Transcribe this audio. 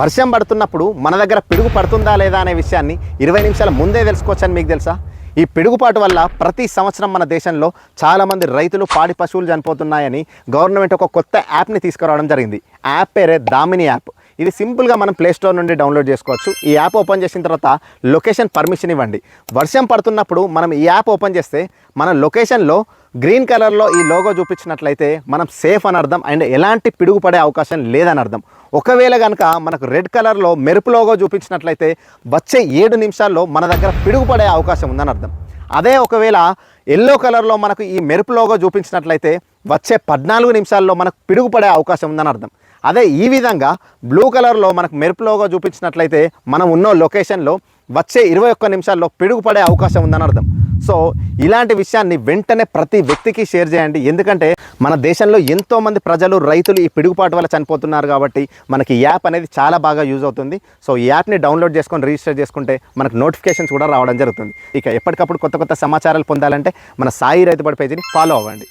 వర్షం పడుతున్నప్పుడు మన దగ్గర పిడుగు పడుతుందా లేదా అనే విషయాన్ని ఇరవై నిమిషాల ముందే తెలుసుకోవచ్చని మీకు తెలుసా? ఈ పిడుగుపాటు వల్ల ప్రతి సంవత్సరం మన దేశంలో చాలామంది రైతులు పాడి పశువులు చనిపోతున్నాయని గవర్నమెంట్ ఒక కొత్త యాప్ని తీసుకురావడం జరిగింది. యాప్ పేరే దామిని యాప్. ఇది సింపుల్గా మనం ప్లే స్టోర్ నుండి డౌన్లోడ్ చేసుకోవచ్చు. ఈ యాప్ ఓపెన్ చేసిన తర్వాత లొకేషన్ పర్మిషన్ ఇవ్వండి. వర్షం పడుతున్నప్పుడు మనం ఈ యాప్ ఓపెన్ చేస్తే మన లొకేషన్లో గ్రీన్ కలర్లో ఈ లోగో చూపించినట్లయితే మనం సేఫ్ అని అర్థం అండ్ ఎలాంటి పిడుగు పడే అవకాశం లేదని అర్థం. ఒకవేళ కనుక మనకు రెడ్ కలర్లో మెరుపు లోగో చూపించినట్లయితే వచ్చే ఏడు నిమిషాల్లో మన దగ్గర పిడుగుపడే అవకాశం ఉందని అర్థం. అదే ఒకవేళ ఎల్లో కలర్లో మనకు ఈ మెరుపు లోగో చూపించినట్లయితే వచ్చే పద్నాలుగు నిమిషాల్లో మనకు పిడుగుపడే అవకాశం ఉందని అర్థం. అదే ఈ విధంగా బ్లూ కలర్లో మనకు మెరుపు లోగో చూపించినట్లయితే మనం ఉన్న లొకేషన్లో వచ్చే ఇరవై ఒక్క నిమిషాల్లో పిడుగుపడే అవకాశం ఉందని అర్థం. సో ఇలాంటి విషయాన్ని వెంటనే ప్రతి వ్యక్తికి షేర్ చేయండి. ఎందుకంటే మన దేశంలో ఎంతోమంది ప్రజలు రైతులు ఈ పిడుగుపాటు వల్ల చనిపోతున్నారు కాబట్టి మనకి యాప్ అనేది చాలా బాగా యూజ్ అవుతుంది. సో ఈ యాప్ని డౌన్లోడ్ చేసుకొని రిజిస్టర్ చేసుకుంటే మనకు నోటిఫికేషన్స్ కూడా రావడం జరుగుతుంది. ఇక ఎప్పటికప్పుడు కొత్త కొత్త సమాచారాలు పొందాలంటే మన సాయి రైతుబడి పేజీని ఫాలో అవ్వండి.